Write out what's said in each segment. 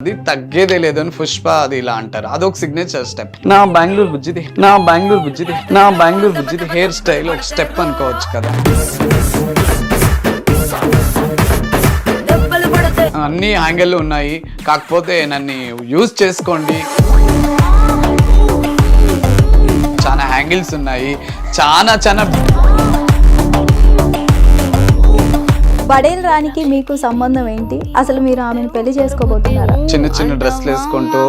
అది తగ్గేదే లేదు అని పుష్ప అది ఇలా అంటారు. అదొక సిగ్నేచర్ స్టెప్ నా బెంగళూరు బుజ్జిది నా బెంగళూరు బుజ్జిది నా బెంగళూరు బుజ్జిది హెయిర్ స్టైల్ ఒక స్టెప్ అనుకోవచ్చు కదా. అన్ని యాంగిల్ ఉన్నాయి. కాకపోతే నన్ను యూజ్ చేసుకోండి. చాలా యాంగిల్స్ ఉన్నాయి. చాలా చాలా బడేల్ రానికి మీకు సంబంధం ఏంటి? అసలు మీరు ఆమెను పెళ్ళి చేసుకోబోతున్నారా? చిన్న చిన్న డ్రెస్లు వేసుకుంటూ.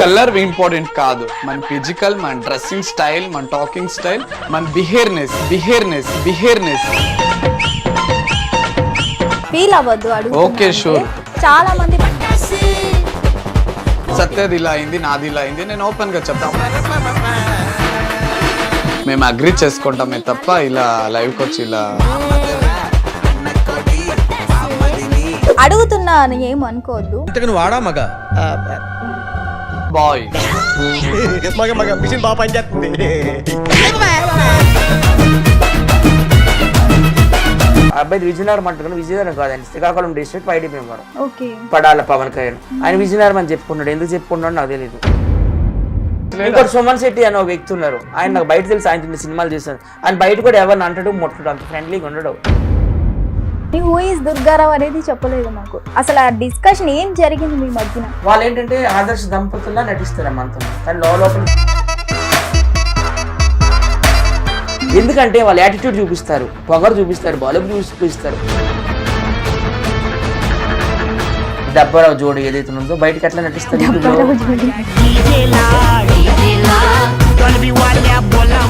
కలర్ ఇంపార్టెంట్ కాదు. మన ఫిజికల్ మన డ్రెస్సింగ్ స్టైల్ మన టాకింగ్ స్టైల్ మన బిహేర్నెస్ బిహేర్నెస్ బిహేర్నెస్ ఫీల్ అవ్వద్దు అడుగు Okay, sure. చాలా మంది సత్యది ఇలా అయింది నాది ఇలా అయింది నేను ఓపెన్గా చెప్తాను మేము అగ్రి చేసుకుంటామే తప్ప ఇలా లైవ్కి వచ్చి ఇలా అడుగుతున్నా అని ఏం అనుకోవద్దు. నువ్వు వాడా మగ? బాయ్ మగ మగ మిషన్ బాగా పనిచేస్తుంది. అబ్బాయి విజయనగరం అంటున్నాను విజయనగరం కాదండి శ్రీకాకుళం డిస్ట్రిక్ట్ వైడి మెంబర్ ఓకే. పడాల పవన్ కళ్యాణ్. ఆయన విజయనగరం అని చెప్పుకున్నాడు ఎందుకు చెప్పుకున్నాడు నాకు తెలియదు ఇంకోటి సుమన్ శెట్టి అనే ఒక వ్యక్తి ఉన్నారు. ఆయన నాకు బయట తెలిసి ఆయన సినిమాలు చూస్తాను ఆయన బయట కూడా ఎవరిని అంటాడు ముట్టడు అంత ఫ్రెండ్లీగా ఉండడు. నీ హూ ఇస్ దుర్గారావు అనేది చెప్పలేదు నాకు అసలు ఆ డిస్కషన్ ఏం జరిగింది మీ మధ్యన? వాళ్ళు ఏంటంటే ఆదర్శ దంపతుల్లా నటిస్తారు అమ్మంతా కానీ లో- లోపల ఎందుకంటే వాళ్ళు యాటిట్యూడ్ చూపిస్తారు. పొగరు చూపిస్తారు బలుపు చూపిస్తారు. డబ్బరావు జోడి ఏదైతే ఉందో బయటకి ఎట్లా నటిస్తారు?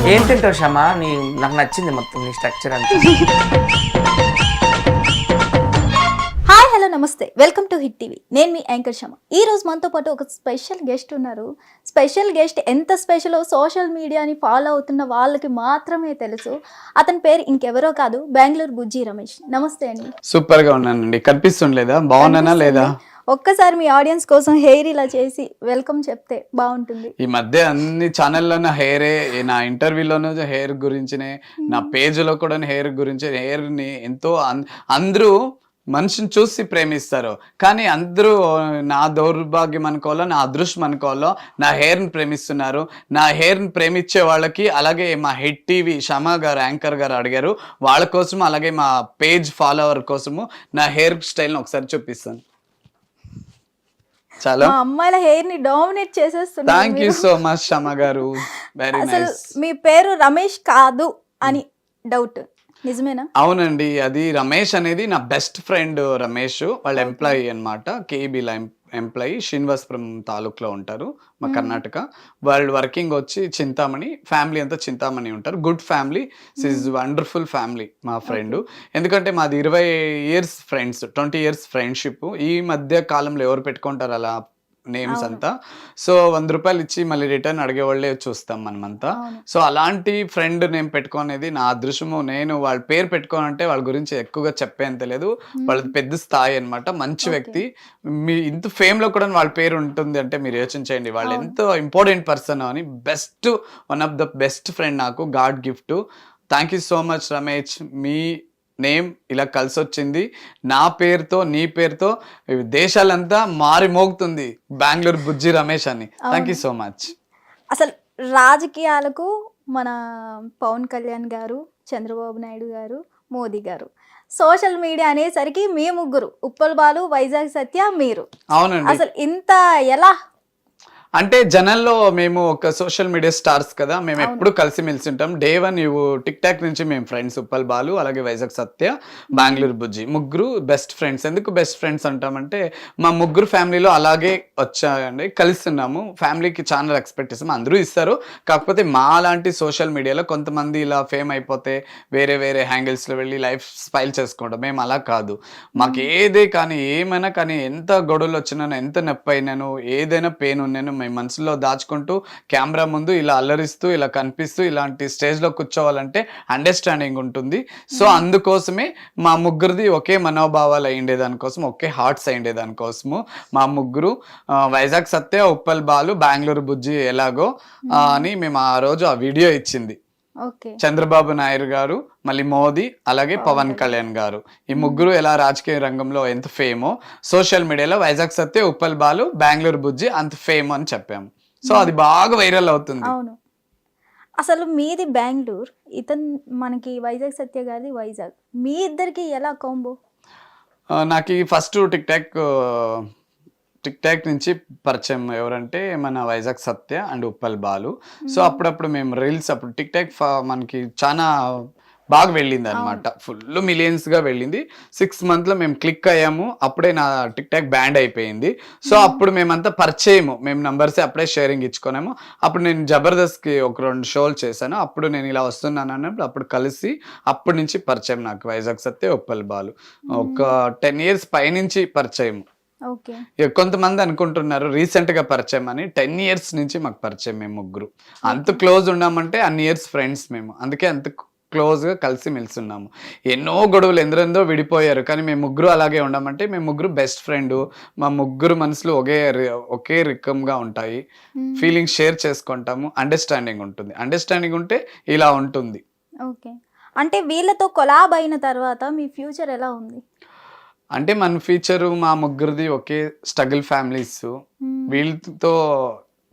ఏంటంటావు షమా నీ నాకు నచ్చింది మొత్తం నీ స్ట్రక్చర్ అంతా. నమస్తే వెల్కమ్ టు హిట్ టీవీ. నేను మీ యాంకర్ శమ ఈ రోజు మనతో పాటు ఒక స్పెషల్ గెస్ట్ ఉన్నారు. స్పెషల్ గెస్ట్ ఎంత స్పెషలో సోషల్ మీడియాని ఫాలో అవుతున్న వాళ్ళకి మాత్రమే తెలుసు. అతని పేరు ఇంకెవరో కాదు బెంగళూరు బుజ్జి రమేష్. నమస్తే అండి. సూపర్గా ఉన్నానండి. కనిపిస్తుండలేదా? బాగున్నానా లేదా? ఒక్కసారి మీ ఆడియన్స్ కోసం హెయిర్ ఇలా చేసి వెల్కమ్ చెప్తే బాగుంటుంది. ఈ మధ్య అన్ని ఛానల్లోనూ హెయిరే నా ఇంటర్వ్యూలోనూ హెయిర్ గురించినే నా పేజ్లో కూడా హెయిర్ గురించి హెయిర్ని ఎంతో అన్- అందరూ మనిషిని చూసి ప్రేమిస్తారు. కానీ అందరూ నా దౌర్భాగ్యం అనుకోవాలో నా అదృష్టం అనుకోవాలో నా హెయిర్ని ప్రేమిస్తున్నారు. నా హెయిర్ని ప్రేమించే వాళ్ళకి అలాగే మా హిట్ టీవీ షమా గారు యాంకర్ గారు అడిగారు. వాళ్ళ కోసం అలాగే మా పేజ్ ఫాలోవర్ కోసము నా హెయిర్ స్టైల్ని ఒకసారి చూపిస్తాను. చాలా అమ్మాయిల హెయిర్ని డామినేట్ చేసేస్తున్నారు thank you. So much Shama గారు. వెరీ నైస్ మీ పేరు రమేష్ కాదు అని డౌట్. నిజమేనా? అవునండి అది రమేష్ అనేది నా బెస్ట్ ఫ్రెండ్ రమేష్ వాళ్ళ ఎంప్లాయీ అనమాట కేబీల ఎంప్లాయీ శ్రీనివాసపురం తాలూకులో ఉంటారు మా కర్ణాటక. వాళ్ళు వర్కింగ్ వచ్చి చింతామణి ఫ్యామిలీ అంతా చింతామణి ఉంటారు. Good family is wonderful family మా ఫ్రెండ్. ఎందుకంటే మాది ఇరవై years friends twenty years friendship. ఈ మధ్య కాలంలో ఎవరు పెట్టుకుంటారు అలా నేమ్స్ అంతా. సో వంద రూపాయలు ఇచ్చి మళ్ళీ రిటర్న్ అడిగే వాళ్ళే చూస్తాం మనమంతా. సో అలాంటి ఫ్రెండ్ నేను పెట్టుకునేది నా అదృష్టము. నేను వాళ్ళ పేరు పెట్టుకోనంటే వాళ్ళ గురించి ఎక్కువగా చెప్పేంత లేదు. వాళ్ళది పెద్ద స్థాయి అన్నమాట. మంచి వ్యక్తి. మీ ఇంత ఫేమ్లో కూడా వాళ్ళ పేరు ఉంటుంది అంటే మీరు యోచించండి వాళ్ళు ఎంతో ఇంపార్టెంట్ పర్సన్ అని. Best one of the best friend నాకు. God gift. Thank you so much Ramesh. Me name ఇలా కలిసి వచ్చింది నా పేరుతో నీ పేరుతో దేశాలంతా మారి మోగుతుంది బెంగళూరు బుజ్జి రమేష్ అని. థ్యాంక్ యూ సో మచ్ అసలు రాజకీయాలకు మన పవన్ కళ్యాణ్ గారు చంద్రబాబు నాయుడు గారు మోదీ గారు సోషల్ మీడియా అనేసరికి మీ ముగ్గురు ఉప్పల్ బాలు వైజాగ్ సత్య మీరు. అవునండి. అసలు ఇంత ఎలా అంటే జనంలో మేము ఒక సోషల్ మీడియా స్టార్స్ కదా మేము ఎప్పుడు కలిసి మెలిసి ఉంటాం డే వన్ ఇవి టిక్ టాక్ నుంచి మేము ఫ్రెండ్స్ ఉప్పల్ బాలు అలాగే వైజాగ్ సత్య బెంగళూరు బుజ్జి ముగ్గురు బెస్ట్ ఫ్రెండ్స్ ఎందుకు బెస్ట్ ఫ్రెండ్స్ అంటామంటే మా ముగ్గురు ఫ్యామిలీలో అలాగే వచ్చాయండి. కలుస్తున్నాము ఫ్యామిలీకి చాలా రెస్పెక్ట్ ఇస్తాం. అందరూ ఇస్తారు. కాకపోతే మా లాంటి సోషల్ మీడియాలో కొంతమంది ఇలా ఫేమ్ అయిపోతే వేరే వేరే హ్యాంగిల్స్లో వెళ్ళి లైఫ్ స్పైల్ చేసుకుంటాం. మేము అలా కాదు. మాకు ఏదే కానీ ఏమైనా కానీ ఎంత గొడవలు వచ్చినా ఎంత నొప్పి అయినాను ఏదైనా పెయిన్ ఉన్నాను మేము మనసులో దాచుకుంటూ కెమెరా ముందు ఇలా అల్లరిస్తూ ఇలా కనిపిస్తూ ఇలాంటి స్టేజ్లో కూర్చోవాలంటే అండర్స్టాండింగ్ ఉంటుంది. సో అందుకోసమే మా ముగ్గురిది ఒకే మనోభావాలు అయ్యిండే దానికోసం ఒకే హార్ట్స్ అయ్యిండే దానికోసము. మా ముగ్గురు వైజాగ్ సత్య ఉప్పల్ బాలు బెంగళూరు బుజ్జి ఎలాగో అని మేము ఆ రోజు ఆ వీడియో ఇచ్చింది. చంద్రబాబు నాయుడు గారు మళ్ళీ మోదీ అలాగే పవన్ కళ్యాణ్. గారు. ఈ ముగ్గురు ఎలా రాజకీయ రంగంలో ఎంత ఫేమో సోషల్ మీడియాలో వైజాగ్ సత్య ఉప్పల్ బాలు బెంగళూరు బుజ్జి అంత ఫేమ్ అని చెప్పాము సో అది బాగా వైరల్ అవుతుంది. అవును. అసలు మీది బెంగళూరు ఇతను మనకి వైజాగ్ సత్య గారిది వైజాగ్. మీ ఇద్దరికి ఎలా కాంబో? నాకు first TikTok TikTok నుంచి పరిచయం ఎవరంటే మన వైజాగ్ సత్య అండ్ ఉప్పల్ బాలు. సో అప్పుడప్పుడు మేము రీల్స్ అప్పుడు టిక్ టాక్ మనకి చాలా బాగా వెళ్ళింది అనమాట ఫుల్ మిలియన్స్గా వెళ్ళింది. సిక్స్ మంత్లో మేము క్లిక్ అయ్యాము. అప్పుడే నా టిక్ టాక్ బ్యాండ్ అయిపోయింది. సో అప్పుడు మేమంతా పరిచయము. మేము నంబర్స్ అప్పుడే షేరింగ్ ఇచ్చుకున్నాము. అప్పుడు నేను జబర్దస్త్కి ఒక రెండు షోలు చేశాను. అప్పుడు నేను ఇలా వస్తున్నాను అన్నప్పుడు అప్పుడు కలిసి అప్పటి నుంచి పరిచయం నాకు వైజాగ్ సత్య ఉప్పల్ బాలు. ఒక టెన్ ఇయర్స్ పైనుంచి పరిచయం కొంతమంది అనుకుంటున్నారు రీసెంట్గా పరిచయం అని. టెన్ ఇయర్స్ నుంచి మాకు పరిచయం మేము ముగ్గురు. అంత క్లోజ్ ఉన్నామంటే అన్ని ఇయర్స్ ఫ్రెండ్స్ మేము. అందుకే అంత క్లోజ్గా కలిసి మెలిసిన్నాము. ఎన్నో గొడవలు ఎందరెందో విడిపోయారు. కానీ మేము ముగ్గురు అలాగే ఉండమంటే మేము ముగ్గురు బెస్ట్ ఫ్రెండ్. మా ముగ్గురు మనసులు ఒకే ఒకే రికంగా ఉంటాయి. ఫీలింగ్స్ షేర్ చేసుకుంటాము. అండర్స్టాండింగ్ ఉంటుంది. అండర్స్టాండింగ్ ఉంటే ఇలా ఉంటుంది. ఓకే. అంటే వీళ్ళతో కొలాబ్ అయిన తర్వాత మీ ఫ్యూచర్ ఎలా ఉంది? అంటే మన ఫ్యూచర్ మా ముగ్గురిది ఒకే స్ట్రగుల్ ఫ్యామిలీస్ వీళ్ళతో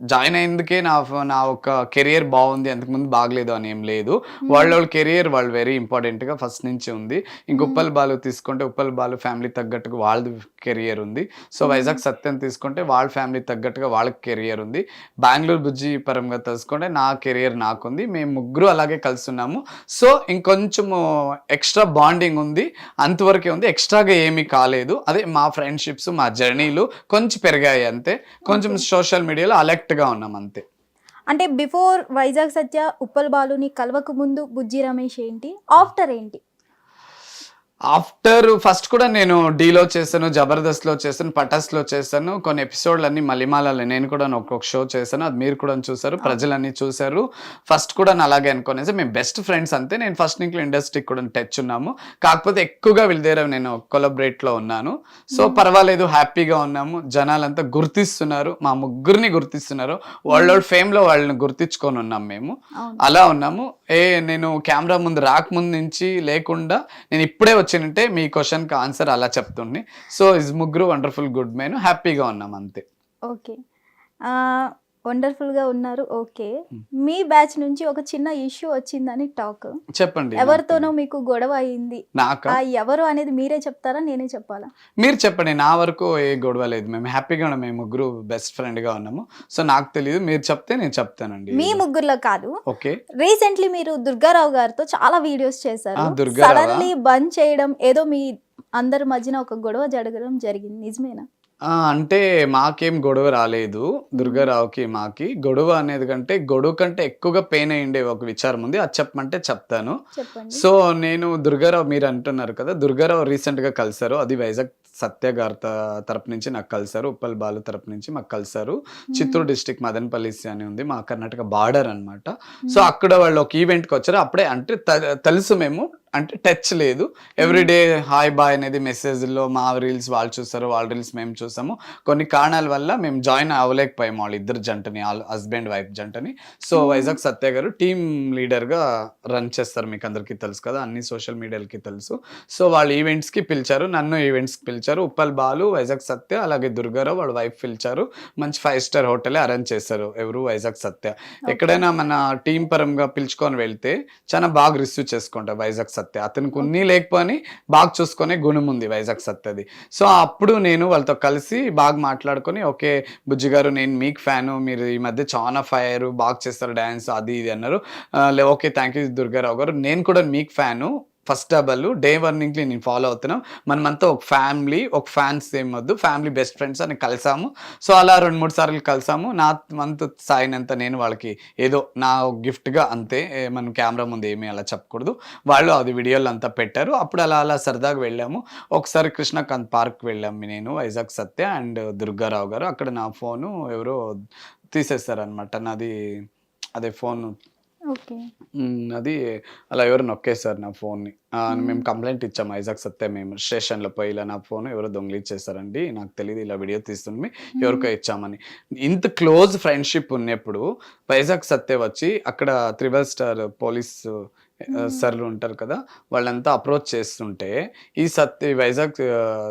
జాయిన్ అయ్యేందుకే నా నా ఒక కెరియర్ బాగుంది అంతకుముందు బాగలేదు అని ఏం లేదు. వాళ్ళ వాళ్ళ కెరియర్ వాళ్ళు వెరీ ఇంపార్టెంట్గా ఫస్ట్ నుంచి ఉంది. ఇంక ఉప్పల్ బాలు తీసుకుంటే ఉప్పల్ బాలు ఫ్యామిలీ తగ్గట్టుగా వాళ్ళది కెరియర్ ఉంది. సో వైజాగ్ సత్యం తీసుకుంటే వాళ్ళ ఫ్యామిలీ తగ్గట్టుగా వాళ్ళకి కెరియర్ ఉంది. బెంగళూరు బుజ్జి పరంగా తీసుకుంటే నా కెరియర్ నాకుంది. మేము ముగ్గురు అలాగే కలుస్తున్నాము సో ఇంకొంచెము ఎక్స్ట్రా బాండింగ్ ఉంది. అంతవరకే ఉంది. ఎక్స్ట్రాగా ఏమీ కాలేదు. అదే మా ఫ్రెండ్షిప్స్ మా జర్నీలు కొంచెం పెరిగాయి అంతే. కొంచెం సోషల్ మీడియాలో అలెక్ట్గా ఉన్నాం అంతే. అంటే బిఫోర్ వైజాగ్ సత్య ఉప్పల్ బాలుని కలవకు ముందు బుజ్జి రమేష్ ఏంటి? ఆఫ్టర్ ఏంటి? ఆఫ్టర్ ఫస్ట్ కూడా నేను డీలో చేశాను జబర్దస్త్లో చేశాను పటాస్లో చేశాను కొన్ని ఎపిసోడ్లు అన్ని మలిమాలలో. నేను కూడా ఒక్కొక్క షో చేశాను అది మీరు కూడా చూసారు ప్రజలన్నీ చూసారు ఫస్ట్ కూడా అలాగే అనుకునేసి మేము బెస్ట్ ఫ్రెండ్స్ అంతే. నేను ఫస్ట్ నుంచి ఇండస్ట్రీకి కూడా టచ్ ఉన్నాము. కాకపోతే ఎక్కువగా వీళ్ళ దగ్గర నేను కొలబరేట్లో ఉన్నాను. సో పర్వాలేదు హ్యాపీగా ఉన్నాము. జనాలంతా గుర్తిస్తున్నారు. మా ముగ్గురిని గుర్తిస్తున్నారు. వాళ్ళ వాళ్ళ ఫేమ్లో వాళ్ళని గుర్తించుకొని ఉన్నాం మేము. అలా ఉన్నాము. ఏ నేను కెమెరా ముందు రాకముందు నుంచి లేకుండా నేను ఇప్పుడే వచ్చినంటే మీ క్వశ్చన్కి ఆన్సర్ అలా చెప్తుండే సో ఇస్ ముగ్గురు వండర్ఫుల్ గుడ్ మెన్. హ్యాపీగా ఉన్నాం అంతే. ఓకే. వండర్ఫుల్గా ఉన్నారు. ఓకే. మీ. బ్యాచ్ నుంచి ఒక చిన్న ఇష్యూ వచ్చిందని టాక్. చెప్పండి ఎవరితోనో మీకు గొడవ అయింది. ఎవరు అనేది మీరే చెప్తారా? నేనే చెప్పాలా? మీరు చెప్పండి నా వరకు ఏ గొడవ లేదు. మేము హ్యాపీగా ఉన్నాం. మేము ముగ్గురు బెస్ట్ ఫ్రెండ్గా ఉన్నాము. సో నాకు తెలియదు మీరు చెప్తే నేను చెప్తానండి. మీ ముగ్గురులో కాదు. ఓకే. రీసెంట్లీ మీరు దుర్గారావు గారితో చాలా వీడియోస్ చేశారు? సడన్లీ బంద్ చేయడం ఏదో మీ అందరి మధ్యన ఒక గొడవ జరగడం జరిగింది. నిజమేనా? అంటే మాకేం గొడవ రాలేదు. దుర్గారావుకి మాకి గొడవ అనేది కంటే గొడవ కంటే ఎక్కువగా పెయిన్ అయ్యిండే ఒక విచారం ఉంది. అది చెప్పమంటే చెప్తాను. సో నేను దుర్గారావు మీరు అంటున్నారు కదా దుర్గారావు రీసెంట్గా కలిసారు అది వైజాగ్ సత్య గారి తరపు నుంచి నాకు కలిసారు ఉప్పల్ బాలు తరపు నుంచి మాకు కలిసారు చిత్తూరు డిస్టిక్ మదనపల్లి అని ఉంది. మా కర్ణాటక బార్డర్ అన్నమాట. సో అక్కడ వాళ్ళు ఒక ఈవెంట్కి వచ్చారు. అప్పుడే అంటే తెలుసు మేము. అంటే టచ్ లేదు. ఎవ్రీడే హాయ్ బాయ్ అనేది మెసేజ్లో మా రీల్స్ వాళ్ళు చూస్తారు వాళ్ళ రీల్స్ మేము చూసాము కొన్ని కారణాల వల్ల మేము జాయిన్ అవ్వలేకపోయాము వాళ్ళు ఇద్దరు జంటని హస్బెండ్ వైఫ్ జంటని. సో వైజాగ్ సత్య గారు టీమ్ లీడర్గా రన్ చేస్తారు మీకు అందరికీ తెలుసు కదా అన్ని సోషల్ మీడియాలకి తెలుసు. సో వాళ్ళు ఈవెంట్స్కి పిలిచారు నన్ను ఈవెంట్స్కి పిలిచారు. ఉప్పల్ బాలు వైజాగ్ సత్య అలాగే దుర్గారావు వాళ్ళ వైఫ్ పిలిచారు. మంచి ఫైవ్ స్టార్ హోటలే అరేంజ్ చేశారు ఎవరు వైజాగ్ సత్య. ఎక్కడైనా మన టీం పరంగా పిలుచుకొని వెళ్తే చాలా బాగా రిసీవ్ చేసుకుంటారు వైజాగ్ సత్య అతనికి ఉన్ని లేకపోని బాగా చూసుకునే గుణం ఉంది వైజాగ్ సత్యది. సో అప్పుడు నేను వాళ్ళతో కలిసి బాగా మాట్లాడుకొని ఓకే బుజ్జి గారు నేను మీకు ఫ్యాను మీరు ఈ మధ్య చాలా ఫైర్ బాగా చేస్తారు డ్యాన్స్ అది ఇది అన్నారు. లే ఓకే థ్యాంక్ యూ దుర్గారావు గారు. నేను కూడా మీకు fan first double day one నుంచి నేను ఫాలో అవుతున్నాం. మనమంతా ఒక ఫ్యామిలీ ఒక ఫ్యాన్స్ ఏం వద్దు. ఫ్యామిలీ బెస్ట్ ఫ్రెండ్స్ అని కలిసాము. సో అలా రెండు మూడు సార్లు కలిసాము. నా మంత్ సాయినంత నేను వాళ్ళకి ఏదో నా గిఫ్ట్గా అంతే. మనం కెమెరా ముందు ఏమీ అలా చెప్పకూడదు. వాళ్ళు అది వీడియోలు అంతా పెట్టారు. అప్పుడు అలా అలా సరదాగా వెళ్ళాము. ఒకసారి కృష్ణకాంత్ పార్క్ వెళ్ళాము నేను వైజాగ్ సత్య అండ్ దుర్గారావు గారు. అక్కడ నా ఫోను ఎవరో తీసేస్తారనమాట నాది అదే ఫోన్ అది అలా ఎవరు నొక్కేశారు నా ఫోన్ని. మేము కంప్లైంట్ ఇచ్చాము ఐజాక్ సత్య మేము స్టేషన్లో పోయి ఇలా నా ఫోన్ ఎవరో దొంగిలిచ్చేసారండి నాకు తెలియదు ఇలా వీడియో తీస్తుంది ఎవరికో ఇచ్చామని. ఇంత క్లోజ్ ఫ్రెండ్షిప్ ఉన్నప్పుడు వైజాగ్ సత్య వచ్చి అక్కడ త్రిబల్ స్టార్ పోలీస్ సర్లు ఉంటారు కదా వాళ్ళంతా అప్రోచ్ చేస్తుంటే ఈ సత్య వైజాగ్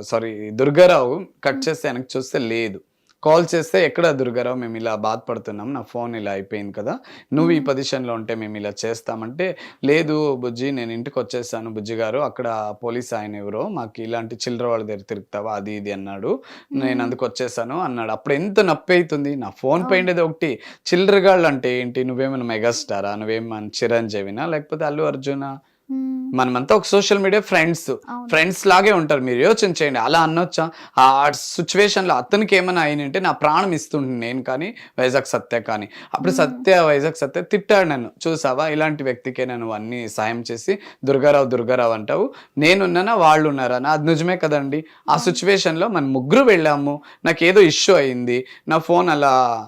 సారీ దుర్గారావు కట్ చేస్తే వెనక్కి చూస్తే లేదు. కాల్ చేస్తే ఎక్కడ దుర్గారావు? మేము ఇలా బాధపడుతున్నాం. నా ఫోన్ ఇలా అయిపోయింది కదా. నువ్వు ఈ పొజిషన్లో ఉంటే మేము ఇలా చేస్తామంటే లేదు బుజ్జి నేను ఇంటికి వచ్చేసాను బుజ్జి గారు. అక్కడ పోలీస్ ఆయన ఎవరో మాకు ఇలాంటి చిల్లర వాళ్ళ దగ్గర తిరుగుతావా? అది ఇది అన్నాడు. నేను అందుకు వచ్చేసాను అన్నాడు. అప్పుడు ఎంత నొప్పి అవుతుంది నా ఫోన్ పోయిండేది ఒకటి. చిల్లరగాళ్ళు అంటే ఏంటి? నువ్వేమైనా మెగాస్టారా? నువ్వేమైనా చిరంజీవినా? లేకపోతే అల్లు అర్జునా? మనమంతా ఒక సోషల్ మీడియా ఫ్రెండ్స్. ఫ్రెండ్స్ లాగే ఉంటారు. మీరు యోచన చేయండి అలా అనొచ్చా? ఆ సిచ్యువేషన్లో అతనికి ఏమైనా అయినంటే నా ప్రాణం ఇస్తుండే నేను కానీ వైజాగ్ సత్య కానీ. అప్పుడు సత్య వైజాగ్ సత్య తిట్టాడు నన్ను. చూసావా? ఇలాంటి వ్యక్తికే నేను అన్ని సాయం చేసి దుర్గారావు దుర్గారావు అంటావు. నేనున్నానా? వాళ్ళు ఉన్నారా అది నిజమే కదండి. ఆ సిచ్యువేషన్లో మనం ముగ్గురు వెళ్ళాము. నాకు ఏదో ఇష్యూ అయింది. నా ఫోన్ అలా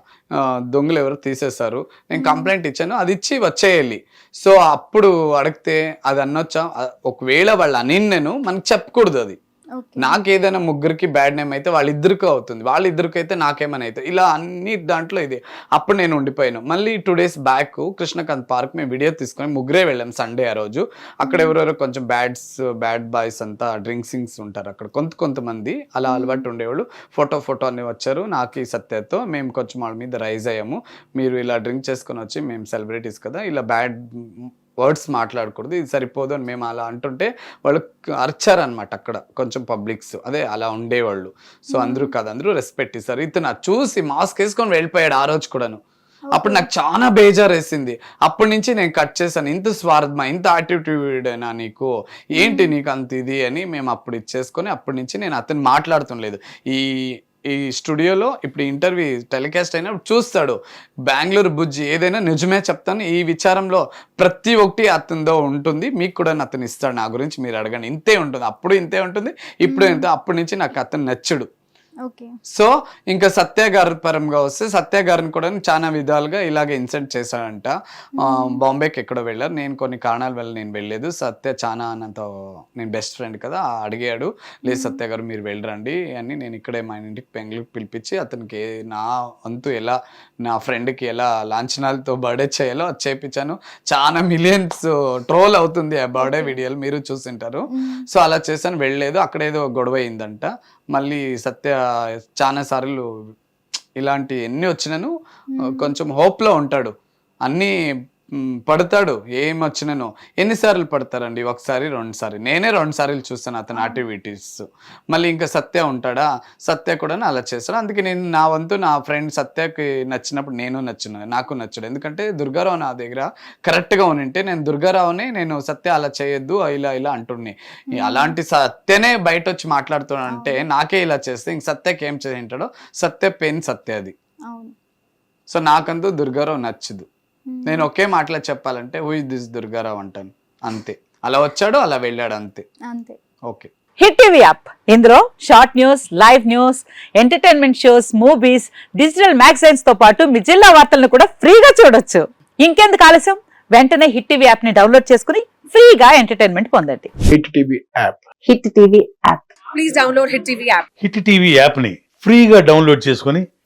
దొంగలు ఎవరు తీసేశారు. నేను కంప్లైంట్ ఇచ్చాను. అది ఇచ్చి వచ్చేయాలి. సో అప్పుడు అడిగితే అది అనొచ్చా అ- ఒకవేళ వాళ్ళు అని నేను మనకి చెప్పకూడదు అది. నాకు ఏదైనా ముగ్గురికి బ్యాడ్ నేమ్ అయితే వాళ్ళిద్దరికి అవుతుంది. వాళ్ళిద్దరికి అయితే నాకేమైనా అవుతుంది ఇలా అన్ని దాంట్లో ఇది. అప్పుడు నేను ఉండిపోయాను. మళ్ళీ two days back Krishnakanth park మేము వీడియో తీసుకొని ముగ్గురే వెళ్ళాం సండే ఆ రోజు. అక్కడ ఎవరెవరో కొంచెం బ్యాడ్స్ బ్యాడ్ బాయ్స్ అంతా డ్రింక్సింగ్స్ ఉంటారు అక్కడ. కొంత కొంతమంది అలా అలవాటు ఉండేవాళ్ళు. ఫోటో ఫోటో అని వచ్చారు. నాకు ఈ సత్యతో మేము కొంచెం వాళ్ళ మీద రైజ్ అయ్యాము. మీరు ఇలా డ్రింక్ చేసుకొని వచ్చి మేము సెలబ్రిటీస్ కదా. ఇలా బ్యాడ్ వర్డ్స్ మాట్లాడకూడదు ఇది సరిపోదు అని మేము అలా అంటుంటే వాళ్ళు అరిచారనమాట అక్కడ కొంచెం పబ్లిక్స్. అదే అలా ఉండేవాళ్ళు. సో అందరూ కాదు అందరూ రెస్పెక్ట్ ఇస్తారు. ఇతను చూసి మాస్క్ వేసుకొని వెళ్ళిపోయాడు ఆ రోజు కూడాను. అప్పుడు నాకు చాలా బేజారు వేసింది అప్పటి నుంచి నేను కట్ చేశాను. ఇంత స్వార్థమా ఇంత యాటిట్యూడ్ అయినా నీకు? ఏంటి నీకు అంత ఇది అని మేము అప్పుడు ఇచ్చేసుకొని అప్పటి నుంచి నేను అతను మాట్లాడుతుండలేదు ఈ ఈ స్టూడియోలో ఇప్పుడు ఇంటర్వ్యూ టెలికాస్ట్ అయినప్పుడు చూస్తాడు. బెంగళూరు బుజ్జి ఏదైనా నిజమే చెప్తాను ఈ విచారంలో ప్రతి ఒక్కటి అతనిదో ఉంటుంది మీకు కూడా అతను ఇస్తాడు. నా గురించి మీరు అడగండి. ఇంతే ఉంటుంది. అప్పుడు ఇంతే ఉంటుంది ఇప్పుడు ఇంతే అప్పటి నుంచి నాకు అతను నచ్చడు. సో ఇంకా సత్య గారి పరంగా వస్తే సత్య గారిని కూడా చాలా విధాలుగా ఇలాగే ఇన్సెంట్ చేశాడంట. బాంబేకి ఎక్కడో వెళ్ళారు. నేను కొన్ని కారణాల వల్ల నేను వెళ్ళలేదు. సత్య చాలా నాతో నేను బెస్ట్ ఫ్రెండ్ కదా అడిగాడు. లేదు సత్య గారు మీరు వెళ్ళరండి అని నేను ఇక్కడే మా ఇంటికి బెంగళూరు పిలిపించి అతనికి నా వంతు ఎలా నా ఫ్రెండ్కి ఎలా లాంఛనాలతో బర్త్డే చేయాలో అది చేపించాను. చాలా మిలియన్స్ ట్రోల్ అవుతుంది ఆ బర్త్డే వీడియోలు మీరు చూసింటారు. సో అలా చేశాను. వెళ్ళలేదు. అక్కడ ఏదో గొడవ అయిందంట. మళ్ళీ సత్య చాలా సార్లు ఇలాంటి ఎన్ని వచ్చినాను కొంచెం హోప్లో ఉంటాడు. అన్నీ పడతాడు. ఏం వచ్చినాను. ఎన్నిసార్లు పడతారండి? ఒకసారి రెండు సార్లు నేనే రెండు సార్లు చూస్తాను అతని యాక్టివిటీస్. మళ్ళీ ఇంకా సత్య ఉంటాడా? సత్య కూడా అలా చేస్తాడు. అందుకే నేను నా వంతు నా ఫ్రెండ్ సత్యకి నచ్చినప్పుడు నేను నచ్చిన నాకు నచ్చడు. ఎందుకంటే దుర్గారావు నా దగ్గర కరెక్ట్గా ఉనింటే నేను దుర్గారావుని నేను సత్య అలా చేయొద్దు ఇలా ఇలా అంటున్నాయి ఈ అలాంటి సత్యనే బయట వచ్చి మాట్లాడుతున్నాడు అంటే నాకే ఇలా చేస్తే ఇంక సత్యకి ఏం చేయింటాడో సత్య పెయిన్ సత్య అది సో నాకంతూ దుర్గారావు నచ్చదు. నేను ఒకే మాటలో చెప్పాలంటే హూ ఇస్ దిస్ దుర్గారావు? అంటాను. అంతే. అలా వచ్చాడు అలా వెళ్ళాడు అంతే. అంతే. ఓకే. Hit TV app. ఇందులో short news live news entertainment shows movies digital మ్యాగజైన్స్తో పాటు మీ జిల్లా వార్తలను కూడా ఫ్రీగా చూడొచ్చు. ఇంకెందుకు ఆలస్యం? వెంటనే హిట్ టీవీ యాప్ని డౌన్లోడ్ చేసుకుని ఫ్రీగా ఎంటర్టైన్మెంట్ పొందండి. Hit TV app. Hit TV app. Hit TV యాప్ని ఫ్రీగా డౌన్లోడ్ చేసుకొని